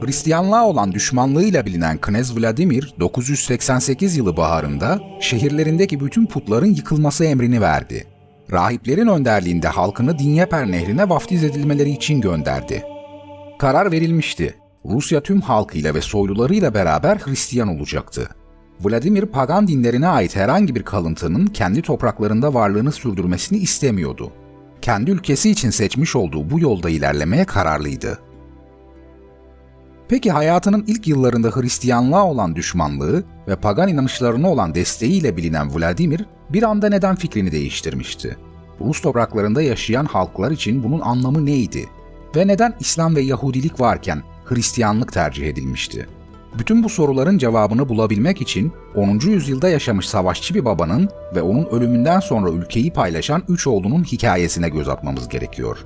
Hristiyanlığa olan düşmanlığıyla bilinen Knez Vladimir 988 yılı baharında şehirlerindeki bütün putların yıkılması emrini verdi. Rahiplerin önderliğinde halkını Dinyeper nehrine vaftiz edilmeleri için gönderdi. Karar verilmişti. Rusya tüm halkıyla ve soylularıyla beraber Hristiyan olacaktı. Vladimir pagan dinlerine ait herhangi bir kalıntının kendi topraklarında varlığını sürdürmesini istemiyordu. Kendi ülkesi için seçmiş olduğu bu yolda ilerlemeye kararlıydı. Peki hayatının ilk yıllarında Hristiyanlığa olan düşmanlığı ve pagan inanışlarına olan desteğiyle bilinen Vladimir bir anda neden fikrini değiştirmişti? Rus topraklarında yaşayan halklar için bunun anlamı neydi? Ve neden İslam ve Yahudilik varken Hristiyanlık tercih edilmişti? Bütün bu soruların cevabını bulabilmek için 10. yüzyılda yaşamış savaşçı bir babanın ve onun ölümünden sonra ülkeyi paylaşan üç oğlunun hikayesine göz atmamız gerekiyor.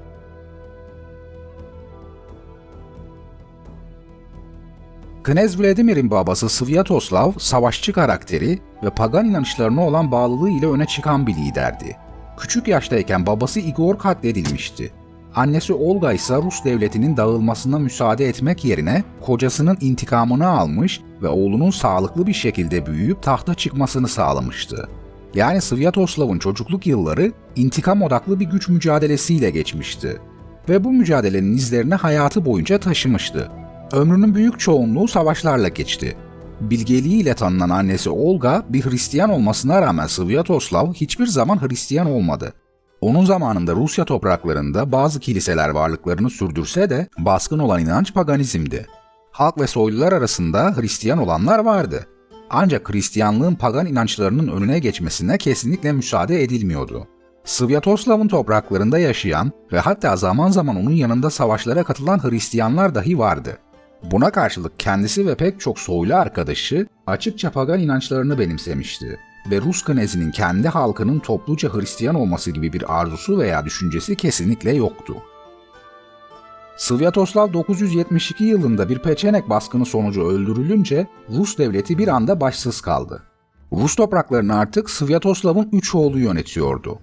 Knez Vladimir'in babası Svyatoslav, savaşçı karakteri ve pagan inanışlarına olan bağlılığı ile öne çıkan bir liderdi. Küçük yaştayken babası Igor katledilmişti. Annesi Olga ise Rus devletinin dağılmasına müsaade etmek yerine kocasının intikamını almış ve oğlunun sağlıklı bir şekilde büyüyüp tahta çıkmasını sağlamıştı. Yani Svyatoslav'ın çocukluk yılları intikam odaklı bir güç mücadelesiyle geçmişti ve bu mücadelenin izlerini hayatı boyunca taşımıştı. Ömrünün büyük çoğunluğu savaşlarla geçti. Bilgeliğiyle tanınan annesi Olga bir Hristiyan olmasına rağmen Svyatoslav hiçbir zaman Hristiyan olmadı. Onun zamanında Rusya topraklarında bazı kiliseler varlıklarını sürdürse de baskın olan inanç paganizmdi. Halk ve soylular arasında Hristiyan olanlar vardı. Ancak Hristiyanlığın pagan inançlarının önüne geçmesine kesinlikle müsaade edilmiyordu. Svyatoslav'ın topraklarında yaşayan ve hatta zaman zaman onun yanında savaşlara katılan Hristiyanlar dahi vardı. Buna karşılık kendisi ve pek çok soylu arkadaşı açıkça pagan inançlarını benimsemişti ve Rus knezinin kendi halkının topluca Hristiyan olması gibi bir arzusu veya düşüncesi kesinlikle yoktu. Svyatoslav 972 yılında bir Peçenek baskını sonucu öldürülünce Rus devleti bir anda başsız kaldı. Rus topraklarını artık Svyatoslav'ın üç oğlu yönetiyordu.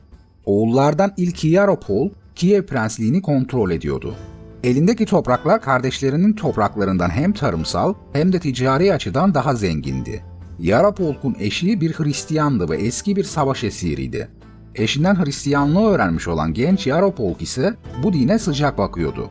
Oğullardan ilki Yaropol, Kiev prensliğini kontrol ediyordu. Elindeki topraklar kardeşlerinin topraklarından hem tarımsal hem de ticari açıdan daha zengindi. Yaropolk'un eşi bir Hristiyandı ve eski bir savaş esiriydi. Eşinden Hristiyanlığı öğrenmiş olan genç Yaropolk ise bu dine sıcak bakıyordu.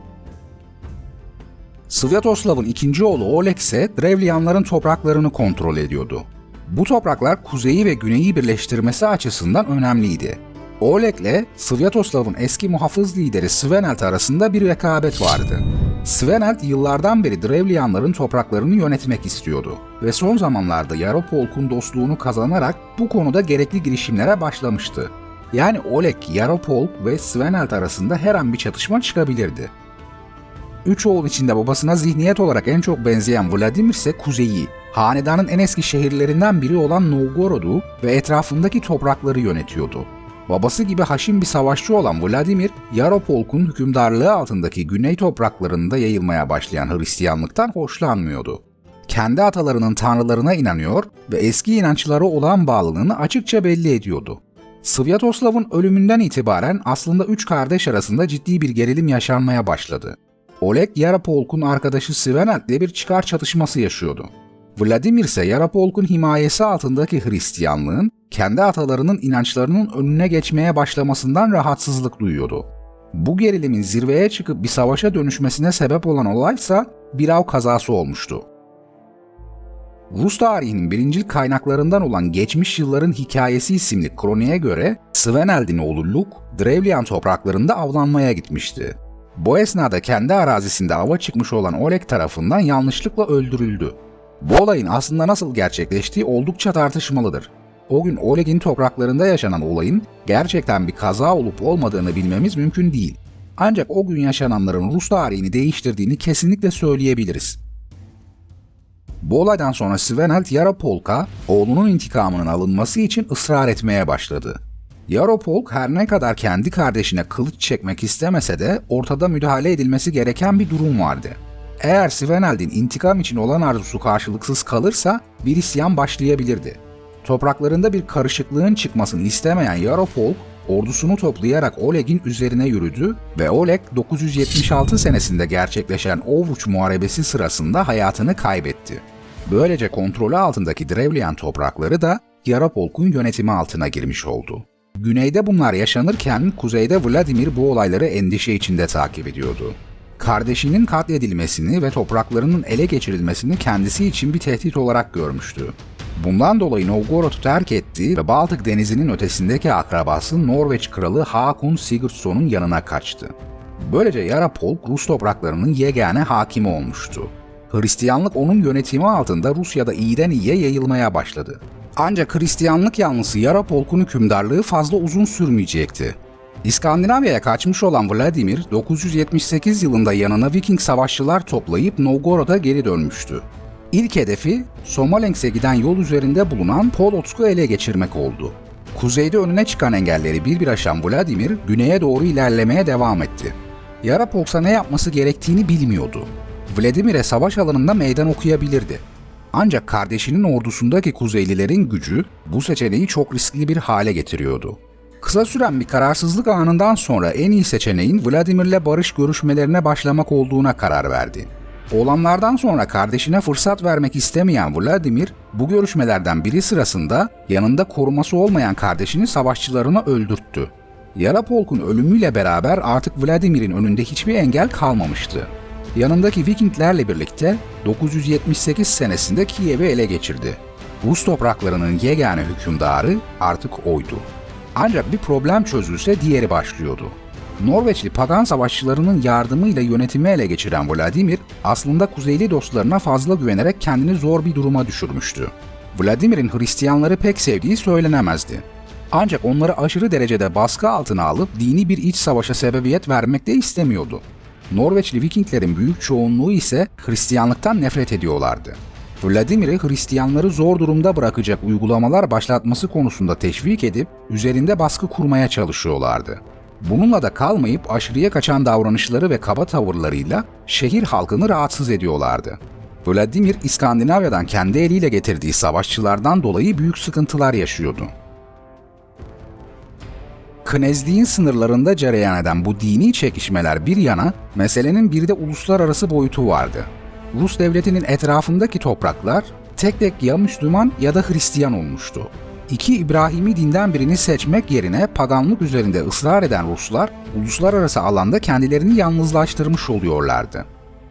Svyatoslav'ın ikinci oğlu Oleg ise Drevliyanların topraklarını kontrol ediyordu. Bu topraklar kuzeyi ve güneyi birleştirmesi açısından önemliydi. Oleg'le Svyatoslav'ın eski muhafız lideri Svenelt arasında bir rekabet vardı. Svenelt yıllardan beri Drevliyanların topraklarını yönetmek istiyordu ve son zamanlarda Yaropolk'un dostluğunu kazanarak bu konuda gerekli girişimlere başlamıştı. Yani Oleg, Yaropolk ve Svenelt arasında her an bir çatışma çıkabilirdi. Üç oğul içinde babasına zihniyet olarak en çok benzeyen Vladimir ise kuzeyi, hanedanın en eski şehirlerinden biri olan Novgorod'u ve etrafındaki toprakları yönetiyordu. Babası gibi haşim bir savaşçı olan Vladimir, Yaropolk'un hükümdarlığı altındaki güney topraklarında yayılmaya başlayan Hristiyanlıktan hoşlanmıyordu. Kendi atalarının tanrılarına inanıyor ve eski inançlara olan bağlılığını açıkça belli ediyordu. Svyatoslav'ın ölümünden itibaren aslında üç kardeş arasında ciddi bir gerilim yaşanmaya başladı. Oleg Yaropolk'un arkadaşı Svenelt ile bir çıkar çatışması yaşıyordu. Vladimir ise Yaropolk'un himayesi altındaki Hristiyanlığın kendi atalarının inançlarının önüne geçmeye başlamasından rahatsızlık duyuyordu. Bu gerilimin zirveye çıkıp bir savaşa dönüşmesine sebep olan olaysa bir av kazası olmuştu. Rus tarihinin birincil kaynaklarından olan Geçmiş Yılların Hikayesi isimli kroniğe göre Sveneld'in oğlu Luke, Drevlian topraklarında avlanmaya gitmişti. Bu esnada kendi arazisinde ava çıkmış olan Oleg tarafından yanlışlıkla öldürüldü. Bu olayın aslında nasıl gerçekleştiği oldukça tartışmalıdır. O gün Oleg'in topraklarında yaşanan olayın gerçekten bir kaza olup olmadığını bilmemiz mümkün değil. Ancak o gün yaşananların Rus tarihini değiştirdiğini kesinlikle söyleyebiliriz. Bu olaydan sonra Svenelt Yaropolk'a oğlunun intikamının alınması için ısrar etmeye başladı. Yaropolk her ne kadar kendi kardeşine kılıç çekmek istemese de ortada müdahale edilmesi gereken bir durum vardı. Eğer Svenald'in intikam için olan arzusu karşılıksız kalırsa bir isyan başlayabilirdi. Topraklarında bir karışıklığın çıkmasını istemeyen Yaropolk, ordusunu toplayarak Oleg'in üzerine yürüdü ve Oleg 976 senesinde gerçekleşen Ovuç Muharebesi sırasında hayatını kaybetti. Böylece kontrolü altındaki Drevlian toprakları da Yarapolk'un yönetimi altına girmiş oldu. Güneyde bunlar yaşanırken kuzeyde Vladimir bu olayları endişe içinde takip ediyordu. Kardeşinin katledilmesini ve topraklarının ele geçirilmesini kendisi için bir tehdit olarak görmüştü. Bundan dolayı Novgorod'u terk etti ve Baltık denizinin ötesindeki akrabası Norveç kralı Hakon Sigurdsson'un yanına kaçtı. Böylece Yarapolk Rus topraklarının yegane hakimi olmuştu. Hristiyanlık onun yönetimi altında Rusya'da iyiden iyiye yayılmaya başladı. Ancak Hristiyanlık yanlısı Yarapolk'un hükümdarlığı fazla uzun sürmeyecekti. İskandinavya'ya kaçmış olan Vladimir, 978 yılında yanına Viking savaşçılar toplayıp Novgorod'a geri dönmüştü. İlk hedefi Smolensk'e giden yol üzerinde bulunan Polotsk'u ele geçirmek oldu. Kuzeyde önüne çıkan engelleri bir bir aşan Vladimir, güneye doğru ilerlemeye devam etti. Yarapolk'a ne yapması gerektiğini bilmiyordu. Vladimir'e savaş alanında meydan okuyabilirdi. Ancak kardeşinin ordusundaki Kuzeylilerin gücü bu seçeneği çok riskli bir hale getiriyordu. Kısa süren bir kararsızlık anından sonra en iyi seçeneğin Vladimir'le barış görüşmelerine başlamak olduğuna karar verdi. Olanlardan sonra kardeşine fırsat vermek istemeyen Vladimir, bu görüşmelerden biri sırasında yanında koruması olmayan kardeşini savaşçılarına öldürttü. Yarapolk'un ölümüyle beraber artık Vladimir'in önünde hiçbir engel kalmamıştı. Yanındaki Vikinglerle birlikte 978 senesinde Kiev'i ele geçirdi. Rus topraklarının yegane hükümdarı artık oydu. Ancak bir problem çözülse diğeri başlıyordu. Norveçli pagan savaşçılarının yardımıyla yönetimi ele geçiren Vladimir, aslında kuzeyli dostlarına fazla güvenerek kendini zor bir duruma düşürmüştü. Vladimir'in Hristiyanları pek sevdiği söylenemezdi. Ancak onları aşırı derecede baskı altına alıp dini bir iç savaşa sebebiyet vermek de istemiyordu. Norveçli Vikinglerin büyük çoğunluğu ise Hristiyanlıktan nefret ediyorlardı. Vladimir'i Hristiyanları zor durumda bırakacak uygulamalar başlatması konusunda teşvik edip üzerinde baskı kurmaya çalışıyorlardı. Bununla da kalmayıp aşırıya kaçan davranışları ve kaba tavırlarıyla şehir halkını rahatsız ediyorlardı. Vladimir İskandinavya'dan kendi eliyle getirdiği savaşçılardan dolayı büyük sıkıntılar yaşıyordu. Knezliğin sınırlarında cereyan eden bu dini çekişmeler bir yana, meselenin bir de uluslararası boyutu vardı. Rus devletinin etrafındaki topraklar tek tek ya Müslüman ya da Hristiyan olmuştu. İki İbrahimi dinden birini seçmek yerine paganlık üzerinde ısrar eden Ruslar, uluslararası alanda kendilerini yalnızlaştırmış oluyorlardı.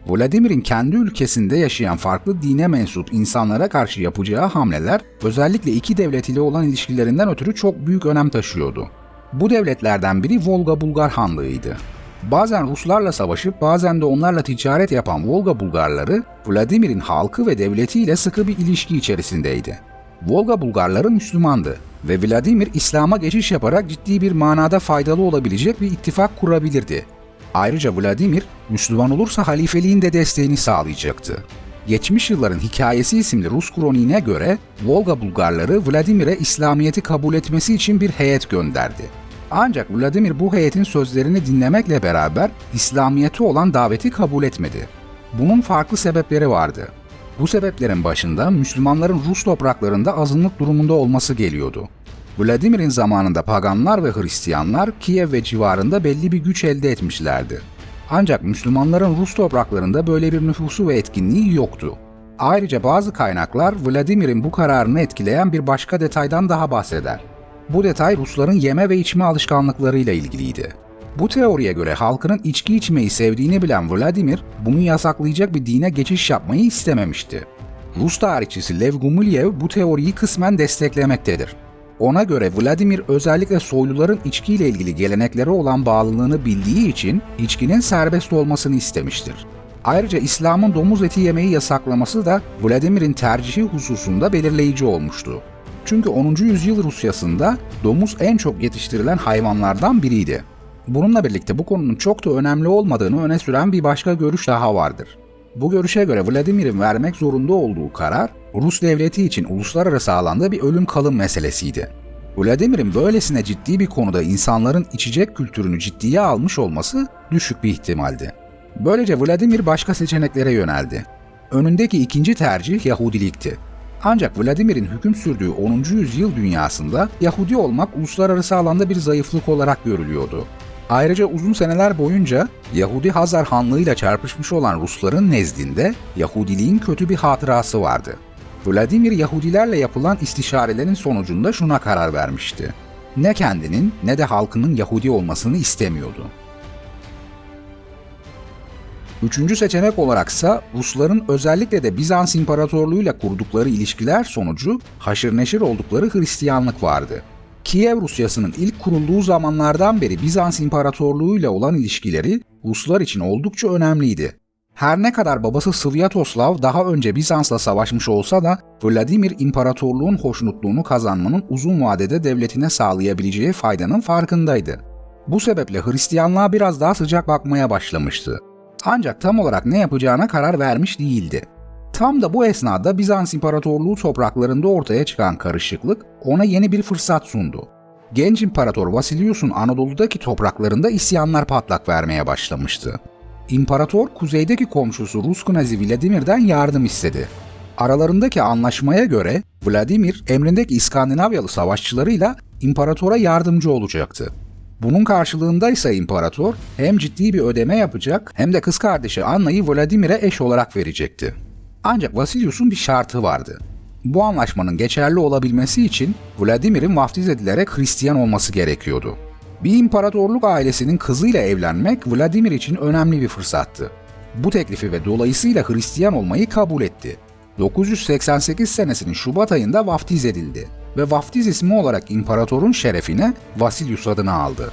Vladimir'in kendi ülkesinde yaşayan farklı dine mensup insanlara karşı yapacağı hamleler özellikle iki devlet ile olan ilişkilerinden ötürü çok büyük önem taşıyordu. Bu devletlerden biri Volga Bulgar Hanlığı'ydı. Bazen Ruslarla savaşıp bazen de onlarla ticaret yapan Volga Bulgarları, Vladimir'in halkı ve devletiyle sıkı bir ilişki içerisindeydi. Volga Bulgarları Müslümandı ve Vladimir İslam'a geçiş yaparak ciddi bir manada faydalı olabilecek bir ittifak kurabilirdi. Ayrıca Vladimir, Müslüman olursa halifeliğin de desteğini sağlayacaktı. Geçmiş Yılların Hikayesi isimli Rus kroniğine göre Volga Bulgarları Vladimir'e İslamiyet'i kabul etmesi için bir heyet gönderdi. Ancak Vladimir bu heyetin sözlerini dinlemekle beraber İslamiyet'e olan daveti kabul etmedi. Bunun farklı sebepleri vardı. Bu sebeplerin başında Müslümanların Rus topraklarında azınlık durumunda olması geliyordu. Vladimir'in zamanında paganlar ve Hristiyanlar Kiev ve civarında belli bir güç elde etmişlerdi. Ancak Müslümanların Rus topraklarında böyle bir nüfusu ve etkinliği yoktu. Ayrıca bazı kaynaklar Vladimir'in bu kararını etkileyen bir başka detaydan daha bahseder. Bu detay Rusların yeme ve içme alışkanlıklarıyla ilgiliydi. Bu teoriye göre halkının içki içmeyi sevdiğini bilen Vladimir, bunu yasaklayacak bir dine geçiş yapmayı istememişti. Rus tarihçisi Lev Gumulyev bu teoriyi kısmen desteklemektedir. Ona göre Vladimir özellikle soyluların içkiyle ilgili geleneklere olan bağlılığını bildiği için içkinin serbest olmasını istemiştir. Ayrıca İslam'ın domuz eti yemeyi yasaklaması da Vladimir'in tercihi hususunda belirleyici olmuştu. Çünkü 10. yüzyıl Rusyası'nda domuz en çok yetiştirilen hayvanlardan biriydi. Bununla birlikte bu konunun çok da önemli olmadığını öne süren bir başka görüş daha vardır. Bu görüşe göre Vladimir'in vermek zorunda olduğu karar, Rus devleti için uluslararası alanda bir ölüm kalım meselesiydi. Vladimir'in böylesine ciddi bir konuda insanların içecek kültürünü ciddiye almış olması düşük bir ihtimaldi. Böylece Vladimir başka seçeneklere yöneldi. Önündeki ikinci tercih Yahudilikti. Ancak Vladimir'in hüküm sürdüğü 10. yüzyıl dünyasında Yahudi olmak uluslararası alanda bir zayıflık olarak görülüyordu. Ayrıca uzun seneler boyunca Yahudi Hazar Hanlığı'yla çarpışmış olan Rusların nezdinde Yahudiliğin kötü bir hatırası vardı. Vladimir Yahudilerle yapılan istişarelerin sonucunda şuna karar vermişti. Ne kendinin ne de halkının Yahudi olmasını istemiyordu. Üçüncü seçenek olaraksa Rusların özellikle de Bizans İmparatorluğu ile kurdukları ilişkiler sonucu haşır neşir oldukları Hristiyanlık vardı. Kiev Rusyası'nın ilk kurulduğu zamanlardan beri Bizans İmparatorluğu ile olan ilişkileri Ruslar için oldukça önemliydi. Her ne kadar babası Svyatoslav daha önce Bizans'la savaşmış olsa da Vladimir İmparatorluğun hoşnutluğunu kazanmanın uzun vadede devletine sağlayabileceği faydanın farkındaydı. Bu sebeple Hristiyanlığa biraz daha sıcak bakmaya başlamıştı. Ancak tam olarak ne yapacağına karar vermiş değildi. Tam da bu esnada Bizans İmparatorluğu topraklarında ortaya çıkan karışıklık ona yeni bir fırsat sundu. Genç İmparator Vasilius'un Anadolu'daki topraklarında isyanlar patlak vermeye başlamıştı. İmparator kuzeydeki komşusu Rus Knazi Vladimir'den yardım istedi. Aralarındaki anlaşmaya göre Vladimir emrindeki İskandinavyalı savaşçılarıyla imparatora yardımcı olacaktı. Bunun karşılığında ise imparator hem ciddi bir ödeme yapacak hem de kız kardeşi Anna'yı Vladimir'e eş olarak verecekti. Ancak Vasilius'un bir şartı vardı. Bu anlaşmanın geçerli olabilmesi için Vladimir'in vaftiz edilerek Hristiyan olması gerekiyordu. Bir imparatorluk ailesinin kızıyla evlenmek Vladimir için önemli bir fırsattı. Bu teklifi ve dolayısıyla Hristiyan olmayı kabul etti. 988 senesinin Şubat ayında vaftiz edildi ve vaftiz ismi olarak imparatorun şerefine Vasilius adını aldı.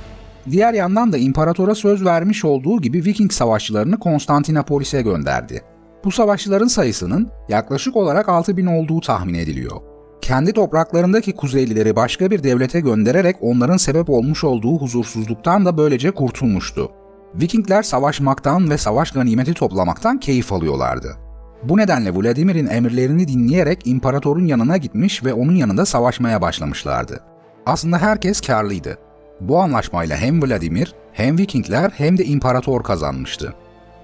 Diğer yandan da imparatora söz vermiş olduğu gibi Viking savaşçılarını Konstantinopolis'e gönderdi. Bu savaşçıların sayısının yaklaşık olarak 6000 olduğu tahmin ediliyor. Kendi topraklarındaki Kuzeylileri başka bir devlete göndererek onların sebep olmuş olduğu huzursuzluktan da böylece kurtulmuştu. Vikingler savaşmaktan ve savaş ganimeti toplamaktan keyif alıyorlardı. Bu nedenle Vladimir'in emirlerini dinleyerek imparatorun yanına gitmiş ve onun yanında savaşmaya başlamışlardı. Aslında herkes karlıydı. Bu anlaşmayla hem Vladimir, hem Vikingler hem de imparator kazanmıştı.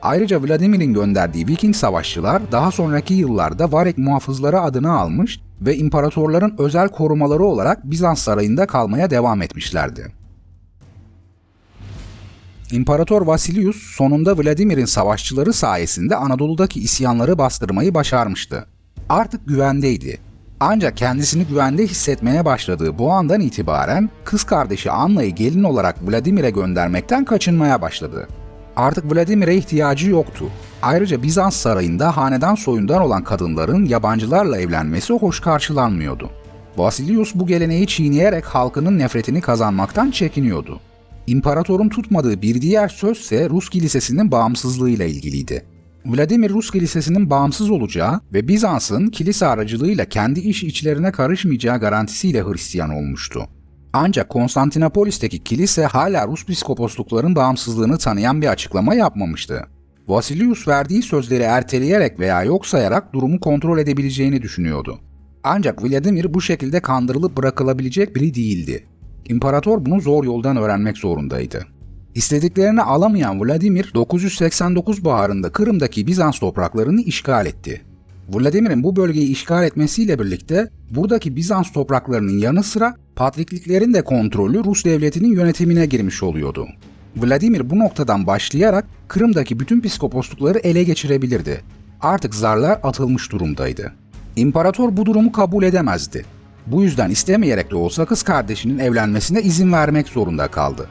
Ayrıca Vladimir'in gönderdiği Viking savaşçılar daha sonraki yıllarda Varek muhafızları adını almış ve imparatorların özel korumaları olarak Bizans sarayında kalmaya devam etmişlerdi. İmparator Vasilius sonunda Vladimir'in savaşçıları sayesinde Anadolu'daki isyanları bastırmayı başarmıştı. Artık güvendeydi. Ancak kendisini güvende hissetmeye başladığı bu andan itibaren kız kardeşi Anna'yı gelin olarak Vladimir'e göndermekten kaçınmaya başladı. Artık Vladimir'e ihtiyacı yoktu. Ayrıca Bizans sarayında hanedan soyundan olan kadınların yabancılarla evlenmesi hoş karşılanmıyordu. Vasilius bu geleneği çiğneyerek halkının nefretini kazanmaktan çekiniyordu. İmparatorun tutmadığı bir diğer söz ise Rus kilisesinin bağımsızlığıyla ilgiliydi. Vladimir Rus kilisesinin bağımsız olacağı ve Bizans'ın kilise aracılığıyla kendi iş içlerine karışmayacağı garantisiyle Hristiyan olmuştu. Ancak Konstantinopolis'teki kilise hala Rus piskoposlukların bağımsızlığını tanıyan bir açıklama yapmamıştı. Vasilius verdiği sözleri erteleyerek veya yok sayarak durumu kontrol edebileceğini düşünüyordu. Ancak Vladimir bu şekilde kandırılıp bırakılabilecek biri değildi. İmparator bunu zor yoldan öğrenmek zorundaydı. İstediklerini alamayan Vladimir 989 baharında Kırım'daki Bizans topraklarını işgal etti. Vladimir'in bu bölgeyi işgal etmesiyle birlikte buradaki Bizans topraklarının yanı sıra patrikliklerin de kontrolü Rus devletinin yönetimine girmiş oluyordu. Vladimir bu noktadan başlayarak Kırım'daki bütün piskoposlukları ele geçirebilirdi. Artık zarlar atılmış durumdaydı. İmparator bu durumu kabul edemezdi. Bu yüzden istemeyerek de olsa kız kardeşinin evlenmesine izin vermek zorunda kaldı.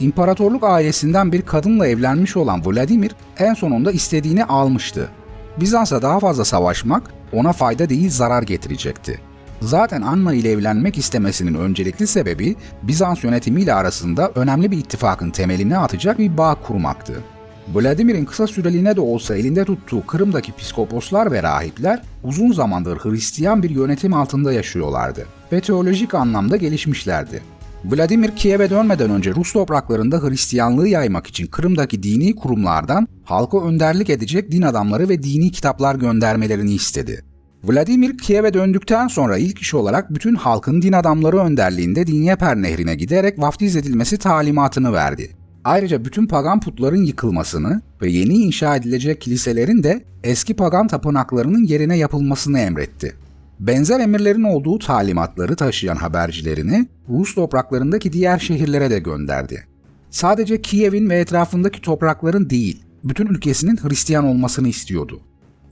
İmparatorluk ailesinden bir kadınla evlenmiş olan Vladimir en sonunda istediğini almıştı. Bizans'a daha fazla savaşmak ona fayda değil zarar getirecekti. Zaten Anna ile evlenmek istemesinin öncelikli sebebi Bizans yönetimiyle arasında önemli bir ittifakın temelini atacak bir bağ kurmaktı. Vladimir'in kısa süreliğine de olsa elinde tuttuğu Kırım'daki piskoposlar ve rahipler uzun zamandır Hristiyan bir yönetim altında yaşıyorlardı ve teolojik anlamda gelişmişlerdi. Vladimir Kiev'e dönmeden önce Rus topraklarında Hristiyanlığı yaymak için Kırım'daki dini kurumlardan halka önderlik edecek din adamları ve dini kitaplar göndermelerini istedi. Vladimir Kiev'e döndükten sonra ilk iş olarak bütün halkın din adamları önderliğinde Dinyeper nehrine giderek vaftiz edilmesi talimatını verdi. Ayrıca bütün pagan putların yıkılmasını ve yeni inşa edilecek kiliselerin de eski pagan tapınaklarının yerine yapılmasını emretti. Benzer emirlerin olduğu talimatları taşıyan habercilerini Rus topraklarındaki diğer şehirlere de gönderdi. Sadece Kiev'in ve etrafındaki toprakların değil, bütün ülkesinin Hristiyan olmasını istiyordu.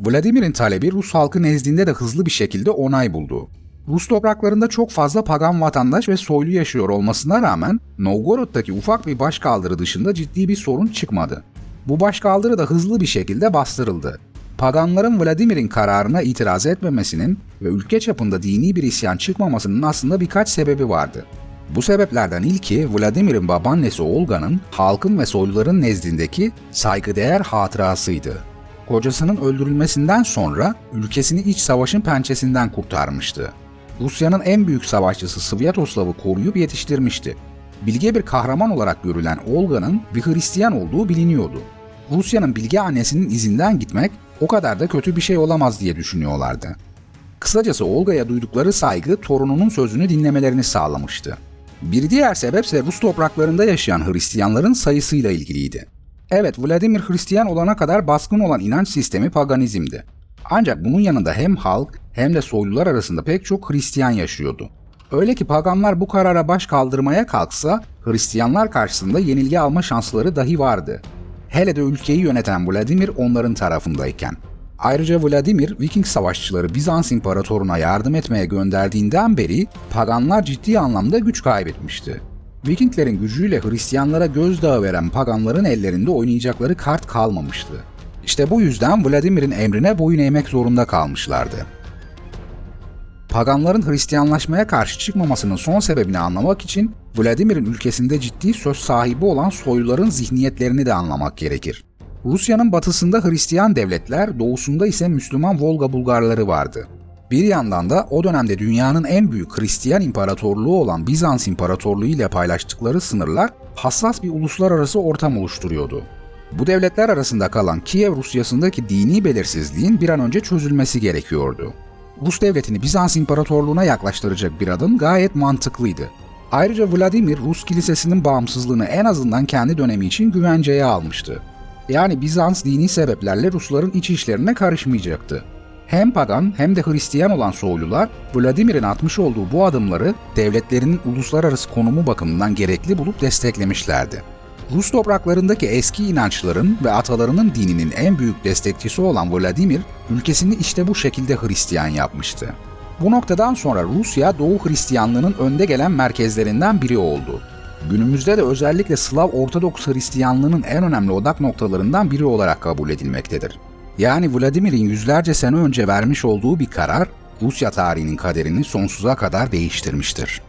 Vladimir'in talebi Rus halkı nezdinde de hızlı bir şekilde onay buldu. Rus topraklarında çok fazla pagan vatandaş ve soylu yaşıyor olmasına rağmen Novgorod'daki ufak bir başkaldırı dışında ciddi bir sorun çıkmadı. Bu başkaldırı da hızlı bir şekilde bastırıldı. Paganların Vladimir'in kararına itiraz etmemesinin ve ülke çapında dini bir isyan çıkmamasının aslında birkaç sebebi vardı. Bu sebeplerden ilki Vladimir'in babaannesi Olga'nın halkın ve soyluların nezdindeki saygıdeğer hatırasıydı. Kocasının öldürülmesinden sonra ülkesini iç savaşın pençesinden kurtarmıştı. Rusya'nın en büyük savaşçısı Svyatoslav'ı koruyup yetiştirmişti. Bilge bir kahraman olarak görülen Olga'nın bir Hristiyan olduğu biliniyordu. Rusya'nın bilge annesinin izinden gitmek o kadar da kötü bir şey olamaz diye düşünüyorlardı. Kısacası Olga'ya duydukları saygı torununun sözünü dinlemelerini sağlamıştı. Bir diğer sebep ise Rus topraklarında yaşayan Hristiyanların sayısıyla ilgiliydi. Evet, Vladimir Hristiyan olana kadar baskın olan inanç sistemi paganizmdi. Ancak bunun yanında hem halk hem de soylular arasında pek çok Hristiyan yaşıyordu. Öyle ki paganlar bu karara baş kaldırmaya kalksa Hristiyanlar karşısında yenilgi alma şansları dahi vardı. Hele de ülkeyi yöneten Vladimir onların tarafındayken. Ayrıca Vladimir, Viking savaşçıları Bizans İmparatoruna yardım etmeye gönderdiğinden beri paganlar ciddi anlamda güç kaybetmişti. Vikinglerin gücüyle Hristiyanlara gözdağı veren paganların ellerinde oynayacakları kart kalmamıştı. İşte bu yüzden Vladimir'in emrine boyun eğmek zorunda kalmışlardı. Paganların Hristiyanlaşmaya karşı çıkmamasının son sebebini anlamak için Vladimir'in ülkesinde ciddi söz sahibi olan soyluların zihniyetlerini de anlamak gerekir. Rusya'nın batısında Hristiyan devletler, doğusunda ise Müslüman Volga Bulgarları vardı. Bir yandan da o dönemde dünyanın en büyük Hristiyan imparatorluğu olan Bizans İmparatorluğu ile paylaştıkları sınırlar hassas bir uluslararası ortam oluşturuyordu. Bu devletler arasında kalan Kiev Rusyası'ndaki dini belirsizliğin bir an önce çözülmesi gerekiyordu. Rus devletini Bizans İmparatorluğu'na yaklaştıracak bir adım gayet mantıklıydı. Ayrıca Vladimir Rus kilisesinin bağımsızlığını en azından kendi dönemi için güvenceye almıştı. Yani Bizans dini sebeplerle Rusların iç işlerine karışmayacaktı. Hem pagan hem de Hristiyan olan soylular Vladimir'in atmış olduğu bu adımları devletlerinin uluslararası konumu bakımından gerekli bulup desteklemişlerdi. Rus topraklarındaki eski inançların ve atalarının dininin en büyük destekçisi olan Vladimir, ülkesini işte bu şekilde Hristiyan yapmıştı. Bu noktadan sonra Rusya Doğu Hristiyanlığının önde gelen merkezlerinden biri oldu. Günümüzde de özellikle Slav Ortodoks Hristiyanlığının en önemli odak noktalarından biri olarak kabul edilmektedir. Yani Vladimir'in yüzlerce sene önce vermiş olduğu bir karar, Rusya tarihinin kaderini sonsuza kadar değiştirmiştir.